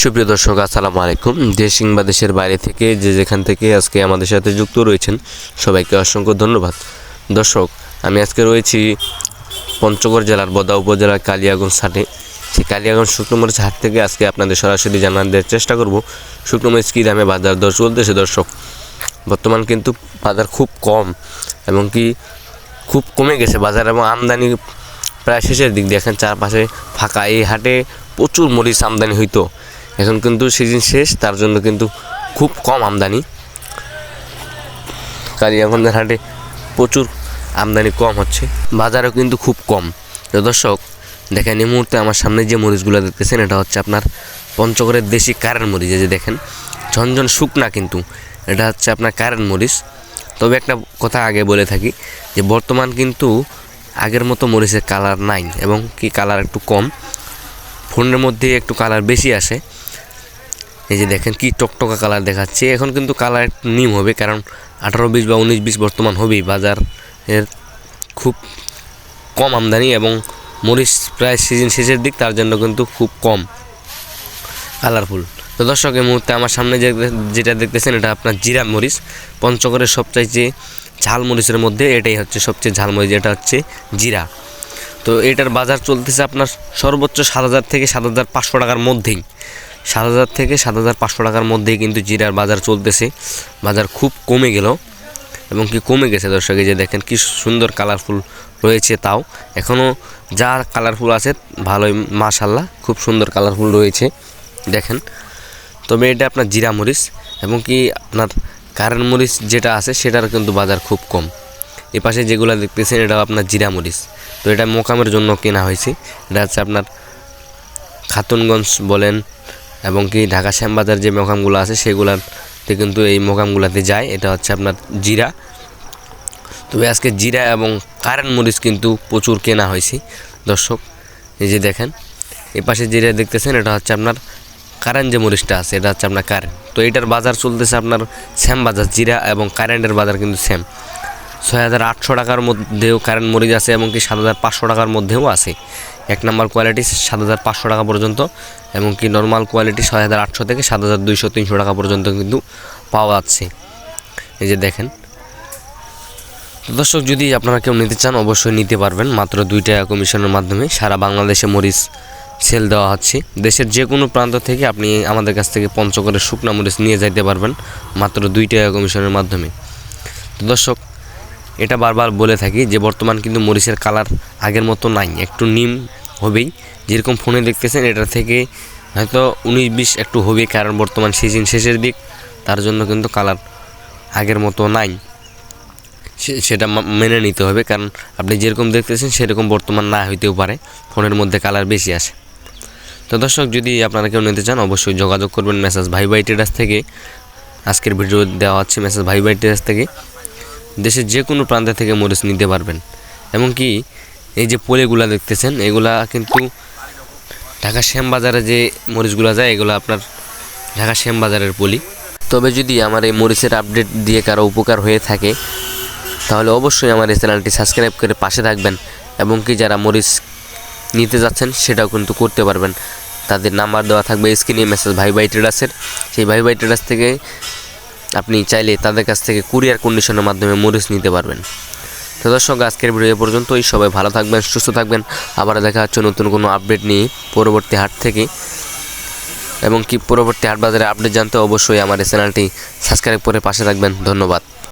সুপ্রিয় দর্শক, আসসালামু আলাইকুম। দেশ কিংবা দেশের বাইরে থেকে যে যেখান থেকে আজকে আমাদের সাথে যুক্ত রয়েছেন, সবাইকে অসংখ্য ধন্যবাদ। দর্শক, আমি আজকে রয়েছি পঞ্চগড় জেলার বদা উপজেলার কালিয়াগঞ্জ হাটে। সেই কালিয়াগঞ্জ শুকনো মরিচ হাট থেকে আজকে আপনাদের সরাসরি দেওয়ার চেষ্টা করব। শুকনো মরিচ কী দামে বাজার দর চলতেছে দর্শক? বর্তমান কিন্তু বাজার খুব কম এবং কি খুব কমে গেছে। বাজার এবং আমদানি প্রায় শেষের দিক। দিয়ে দেখেন চারপাশে ফাঁকা। এই হাটে প্রচুর মরিচ আমদানি হইতো। এখন কিন্তু সিজন শেষ, তার জন্য কিন্তু খুব কম আমদানি। কালিয়াগঞ্জের হাটে প্রচুর আমদানি কম হচ্ছে, বাজারও কিন্তু খুব কম। তো দর্শক, দেখেন এই মুহূর্তে আমার সামনে যে মরিচগুলো দেখতেছেন, এটা হচ্ছে আপনার পঞ্চগড়ের দেশি কারেন্ট মরিচ যে দেখেন, ঝনঝন শুকনা কিন্তু, এটা হচ্ছে আপনার কারেন্ট মরিচ। তবে একটা কথা আগে বলে থাকি, যে বর্তমান কিন্তু আগের মতো মরিচের কালার নাই, এবং কি কালার একটু কম, ফোনের মধ্যে একটু কালার বেশি আসে। এই যে দেখেন কি টকটকা কালার দেখাচ্ছে। এখন কিন্তু কালার নিম হবে, কারণ আঠারো বিশ বা উনিশ বিশ বর্তমান হবেই। বাজার এর খুব কম আমদানি এবং মরিচ প্রায় সিজন শেষের দিক, তার জন্য কিন্তু খুব কম কালারফুল। তো দর্শক, এই মুহূর্তে আমার সামনে যে যেটা দেখতেছেন, এটা আপনার জিরা মরিচ। পঞ্চগড়ের সবচাইতে ঝাল মরিচের মধ্যে এটাই হচ্ছে সবচেয়ে ঝাল মরিচ এটা হচ্ছে জিরা। তো এটার বাজার চলতেছে আপনার সর্বোচ্চ সাত হাজার থেকে সাত হাজার পাঁচশো টাকার মধ্যেই। সাত হাজার থেকে সাত হাজার পাঁচশো টাকার মধ্যেই কিন্তু জিরার বাজার চলতেছে। বাজার খুব কমে গেল এবং কি কমে গেছে দর্শক, এই যে দেখেন কি সুন্দর কালারফুল রয়েছে তাও। এখনও যা কালারফুল আছে ভালোই মাশাল্লাহ খুব সুন্দর কালারফুল রয়েছে। দেখেন, তবে এটা আপনার জিরা মরিচ এবং কি আপনার কারেন্ট মরিচ যেটা আছে সেটার কিন্তু বাজার খুব কম। এ পাশে যেগুলো দেখতেছেন এটা আপনার জিরা মরিচ। তো এটা মোকামের জন্য কেনা হয়েছে। এটা হচ্ছে আপনার খাতুনগঞ্জ বলেন এবং কি ঢাকা শ্যামবাজার যে মোকামগুলো আছে সেগুলাতে কিন্তু এই মোকামগুলোতে যায়। এটা হচ্ছে আপনার জিরা। তবে আজকে জিরা এবং কারেন্ট মরিচ কিন্তু প্রচুর কেনা হয়েছে। দর্শক, এই যে দেখেন এই পাশে জিরা দেখতেছেন, এটা হচ্ছে আপনার কারেন্ট যে মরিচটা আছে, এটা হচ্ছে আপনার কারেন্ট তো এটার বাজার চলতেছে আপনার শ্যাম বাজার জিরা এবং কারেন্টের বাজার কিন্তু সেম ছয় হাজার আটশো টাকার মধ্যেও কারেন্ট মরিচ আছে এবং কি সাত হাজার পাঁচশো টাকার মধ্যেও আছে। এক নম্বর কোয়ালিটি সাত হাজার পাঁচশো টাকা পর্যন্ত এবং কি নর্মাল কোয়ালিটি ছয় হাজার আটশো থেকে সাত হাজার দুইশো, তিনশো টাকা পর্যন্ত কিন্তু পাওয়া যাচ্ছে। এই যে দেখেন। দর্শক, যদি আপনারা কেউ নিতে চান, অবশ্যই নিতে পারবেন। মাত্র দুই টাকা কমিশনের মাধ্যমে সারা বাংলাদেশে মরিচ সেল দেওয়া হচ্ছে। দেশের যে কোনো প্রান্ত থেকে আপনি আমাদের কাছ থেকে পঞ্চগড়ের শুকনা মরিচ নিয়ে যাইতে পারবেন, মাত্র দুই টাকা কমিশনের মাধ্যমে। তো দর্শক এটা বারবার বলে থাকি যে বর্তমান কিন্তু মরিচের কালার আগের মতো নাই, একটু নিম হবেই। যেরকম ফোনে দেখতেছেন, এটা থেকে হয়তো উনিশ বিশ একটু হবে কারণ বর্তমান সিজন শেষের দিক, তার জন্য কিন্তু কালার আগের মতো নাই। সেটা মেনে নিতে হবে, কারণ আপনি যেরকম দেখতেছেন, সেরকম বর্তমান না হইতেও পারে, ফোনের মধ্যে কালার বেশি আসে। তো দর্শক, যদি আপনারা কেউ নিতে চান, অবশ্যই যোগাযোগ করবেন মেসেজ ভাই ভাই থেকে। আজকের ভিডিও দেওয়া হচ্ছে মেসেজ ভাই ভাই টেরাস থেকে। দেশের যে কোনো প্রান্ত থেকে মরিচ নিতে পারবেন। এমনকি এই যে পোলেগুলা দেখতেছেন, এগুলা কিন্তু ঢাকা শ্যামবাজারে যে মরিচগুলো যায়, এগুলো আপনার ঢাকা শ্যামবাজারের পলি। তবে যদি আমার এই মরিচের আপডেট দিয়ে কারও উপকার হয়ে থাকে, তাহলে অবশ্যই আমার এই চ্যানেলটি সাবস্ক্রাইব করে পাশে থাকবেন এবং কি যারা মরিচ নিতে যাচ্ছেন, সেটাও কিন্তু করতে পারবেন। তাদের নাম্বার দেওয়া থাকবে স্ক্রিনে, মেসেজ ভাই ভাই ট্রেডার্সের সেই ভাই ভাই ট্রেডার্স থেকে আপনি চাইলে তাদের কাছ থেকে কুরিয়ার কন্ডিশনের মাধ্যমে মরিচ নিতে পারবেন। তো দর্শক, আজকের ভিডিও পর্যন্তই। সবাই ভালো থাকবেন, সুস্থ থাকবেন। আবার দেখা হচ্ছে নতুন কোনো আপডেট নিয়ে পরবর্তী হাট থেকে। এবং কি পরবর্তী হাট বাজারে আপডেট জানতে অবশ্যই আমার এই চ্যানেলটি সাবস্ক্রাইব করে পাশে থাকবেন। ধন্যবাদ।